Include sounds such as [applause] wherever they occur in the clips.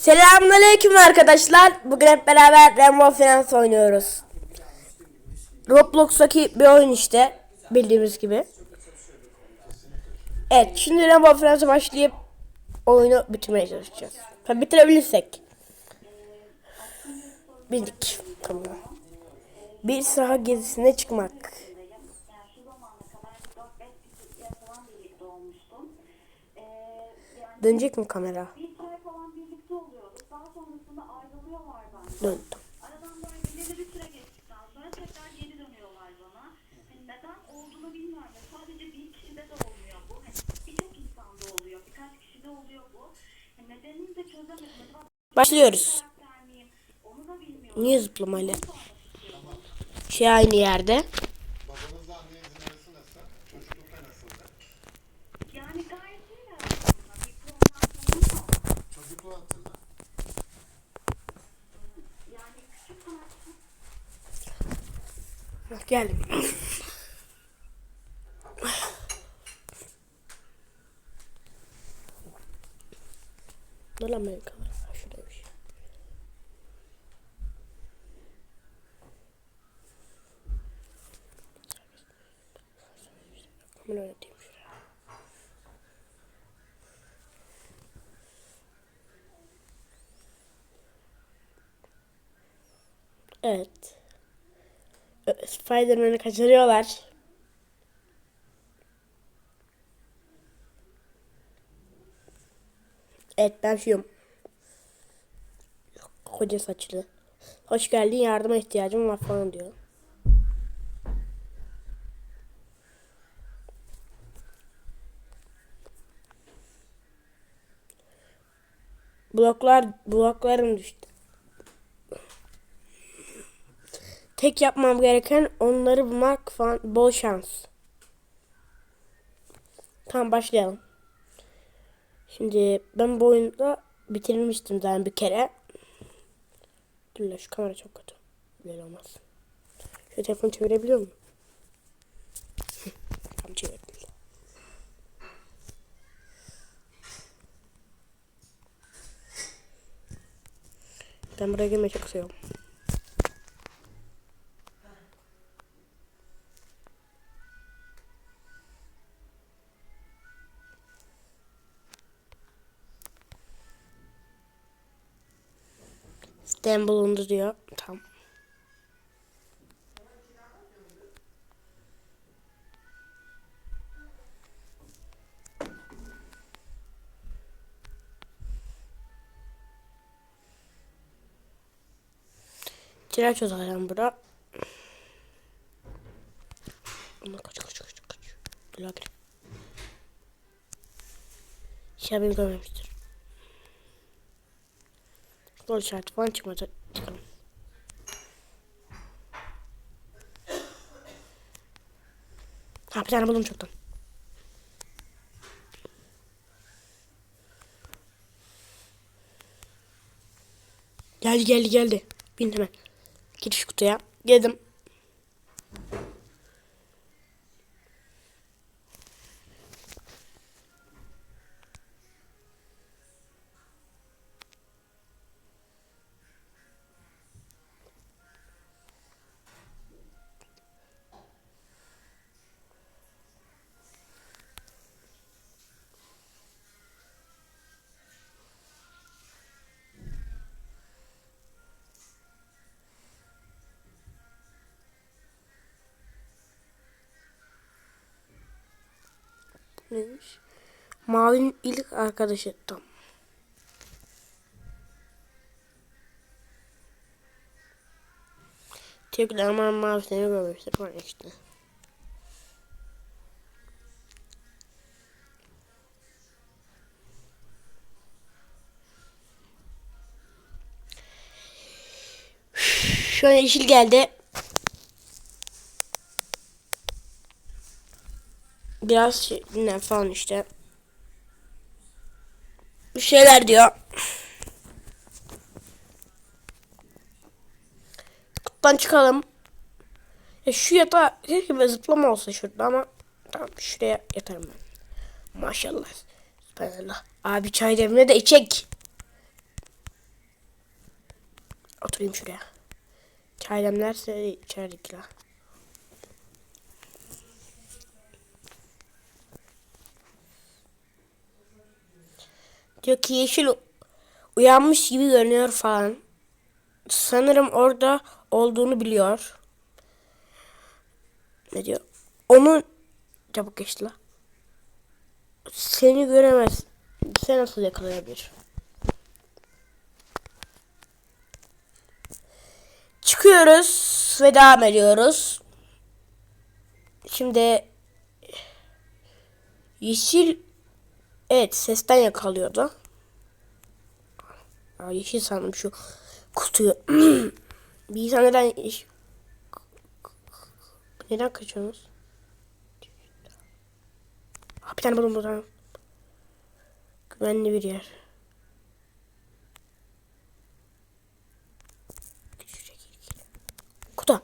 Selamünaleyküm arkadaşlar. Bugün hep beraber Rainbow Finance oynuyoruz. Roblox'taki bir oyun işte. Bildiğimiz gibi. Evet şimdi Rainbow Finance'a başlayıp oyunu bitirmeye çalışacağız. Tabi bitirebilirsek. Bildik. Tamam. Bir saha gezisine çıkmak. Yani şu zamana kadar 4-5 kişiyle falan birlikte olmuştum. Yani Dönecek mi kamera? bir ay falan birlikte oluyoruz. Daha sonrasında ayrılıyorlar bence. Döndü. Aradan böyle belirli bir süre geçtikten sonra tekrar geri dönüyorlar bana. Neden olduğunu bilmiyorum. ve Sadece bir kişide de olmuyor bu. Birçok insanda oluyor. Birkaç kişide oluyor bu. Nedenini de çözemedim. Acaba Başlıyoruz. Niye zıplamayla? Şey aynı yerde. Geldim. Dur lan benim kamera şuradaymış. Kamera oynatayım şuraya. Evet. Spider-Man'i kaçırıyorlar. Evet ben şuyum. Koca saçlı. Hoş geldin yardıma ihtiyacım var falan diyor. Bloklar bloklarım düştü. Tek yapmam gereken onları bulmak falan bol şans. Tamam başlayalım. Şimdi ben bu oyunda bitirmiştim zaten bir kere. Dur şu kamera çok kötü. Böyle olmaz. Şu telefonu çevirebiliyor muyum? [laughs] Tam çevirdim. Ben buraya girmeyi çok seviyorum. Sistem bulundu diyor. Tamam. Tiraç o zaten bura. Ama kaç kaç kaç kaç. Dur. İnşallah beni görmemiştir. Gol işareti falan çıkmadı. Çıkalım. Ha bir tane buldum çoktan. Geldi geldi geldi. Bin hemen. Gir şu kutuya. Geldim. Neymiş? Mavi'nin ilk arkadaşı tam. Teşekkürler ama Mavi seni görmemiştir falan işte. An yeşil geldi. Biraz şey, ne falan işte. Bir şeyler diyor. Kutudan çıkalım. Ya şu yatağa keşke bir zıplama olsa şurada ama tamam şuraya yatarım ben. Maşallah. Subhanallah. Abi çay demle de içek. oturayım şuraya. Çay demlerse içerdik la. Diyor ki yeşil uyanmış gibi görünüyor falan. Sanırım orada olduğunu biliyor. Ne diyor? Onun çabuk geçti la. Seni göremez. Sen nasıl yakalayabilir? Çıkıyoruz ve devam ediyoruz. Şimdi yeşil evet sesten yakalıyordu. Aa, yeşil sandım şu kutuyu. [clears throat] bir insan neden neden kaçıyorsunuz? Aa, bir tane buldum buradan. Güvenli bir yer. Kutu.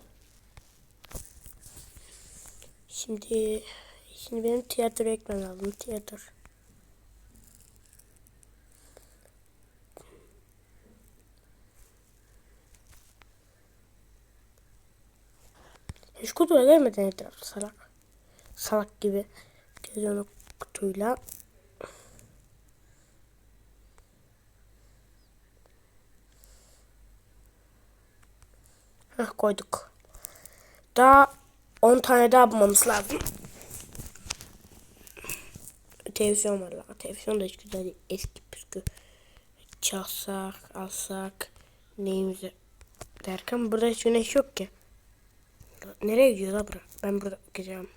Şimdi şimdi benim tiyatro ekmem lazım. Tiyatro. Hiç kutuya gelmeden etraf salak. Salak gibi. Geziyor o kutuyla. Heh, koyduk. Daha 10 tane daha bulmamız lazım. Televizyon var la. Televizyon da hiç güzel değil. Eski püskü. Çalsak, alsak, neyimize derken burada hiç güneş yok ki. Nereye gidiyor la bura? Ben burada gideceğim.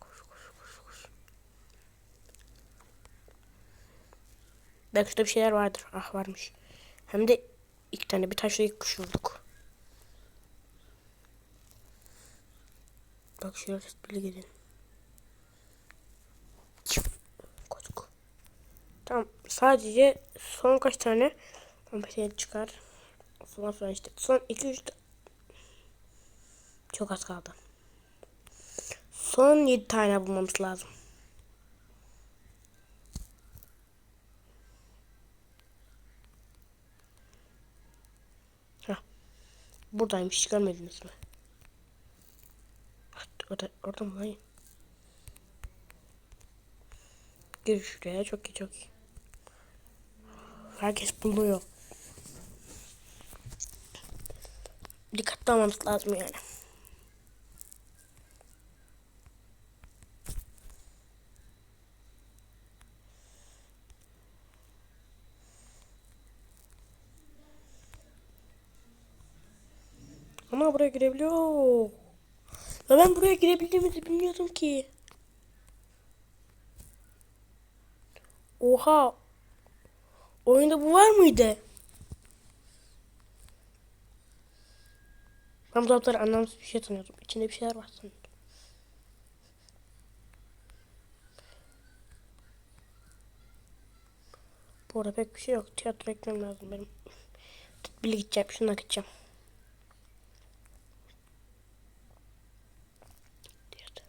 Koş koş koş koş. Belki şurada bir şeyler vardır. Ah varmış. Hem de iki tane bir taşla ilk kuş vurduk. Bak şuraya tespitli gidin. Koyduk. Tamam. Sadece son kaç tane kompeteye çıkar. Falan sonra işte. Son 2-3 çok az kaldı. Son 7 tane bulmamız lazım. Heh. Buradaymış. Görmediniz mi? Orada, orada mı? Hayır. Gir şuraya. Çok iyi çok iyi. Herkes buluyor. Dikkatli olmamız lazım yani. Ama buraya girebiliyor. Ya ben buraya girebildiğimi de bilmiyordum ki. Oha. Oyunda bu var mıydı? Ben bu dolapları anlamsız bir şey sanıyordum. İçinde bir şeyler var sanıyordum. Bu arada pek bir şey yok. Tiyatro ekmem lazım benim. [laughs] Bile gideceğim. Şuna gideceğim. Tiyatro.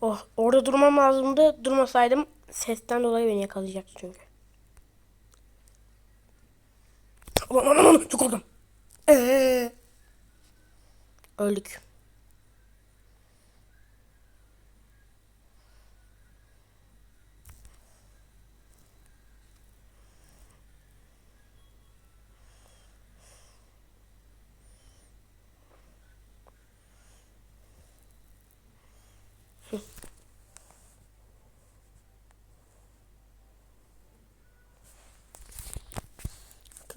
Oh, orada durmam lazımdı. Durmasaydım sesten dolayı beni yakalayacaktı çünkü. Aman aman aman çok oldum. Ee, öldük.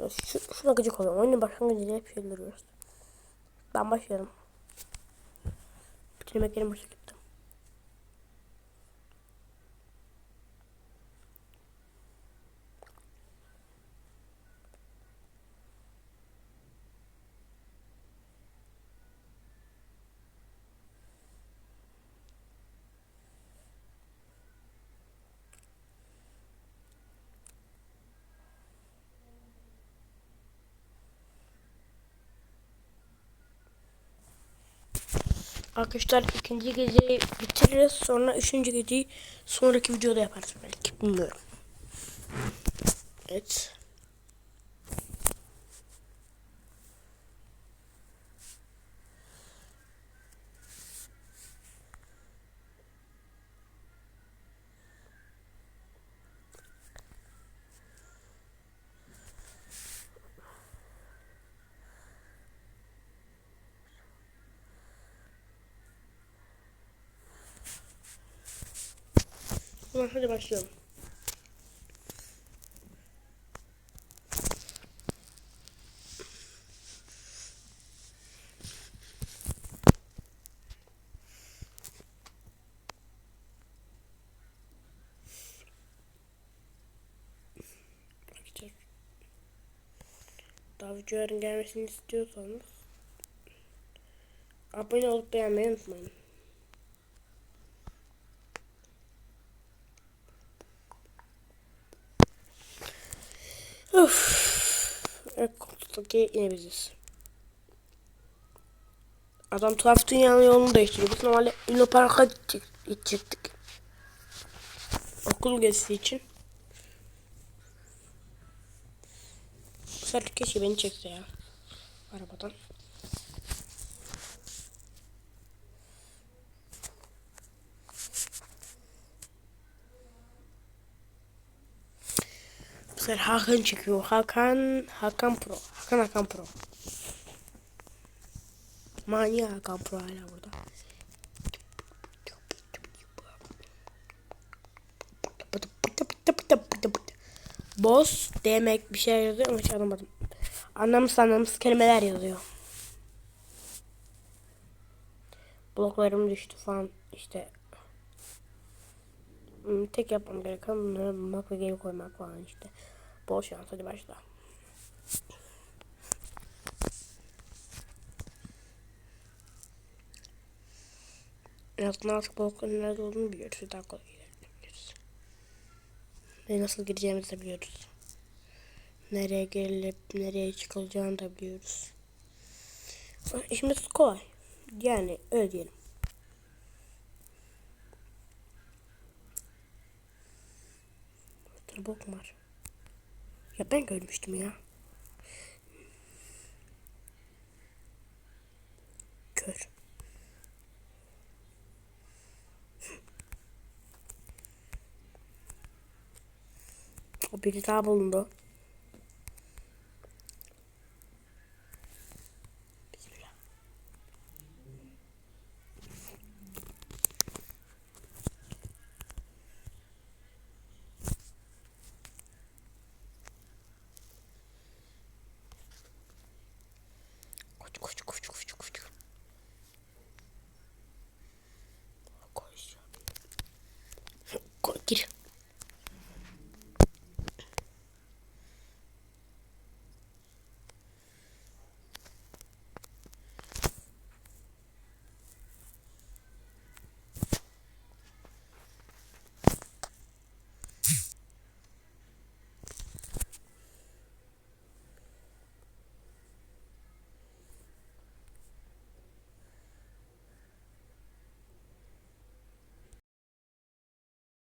Şu, şuna gıcık oluyorum. Oyunun başlangıcında hep görüyoruz. Ben başlıyorum. Bitirmek yerim hoşça gittim. Arkadaşlar ikinci geceyi bitiririz. Sonra üçüncü geceyi sonraki videoda yaparız belki. Bilmiyorum. Evet. Tamam hadi başlayalım. Videoların gelmesini istiyorsanız abone olup beğenmeyi unutmayın. Of. Evet, koltuktaki yine biziz. Adam tuhaf dünyanın yolunu değiştiriyor. Biz normalde Luna Park'a gidecek- gidecektik. Okul gezisi için. Bu sefer keşke beni çekse ya. Arabadan. Sefer Hakan çekiyor. Hakan, Hakan Pro. Hakan Hakan Pro. Manya Hakan Pro hala burada. Boss demek bir şey yazıyor ama hiç anlamadım. Anlamsız anlamsız kelimeler yazıyor. Bloklarım düştü falan işte. Hmm, Tek yapmam gereken bunları bulmak ve geri koymak falan işte. Bol şans hadi başla. En artık blokların nerede olduğunu biliyoruz. Daha kolay ilerleyebiliriz. Ve nasıl gideceğimizi de biliyoruz. Nereye gerilip nereye çıkılacağını da biliyoruz. İşimiz kolay. Yani öyle diyelim. Bok var. Ya ben görmüştüm ya. Kör. O biri daha bulundu.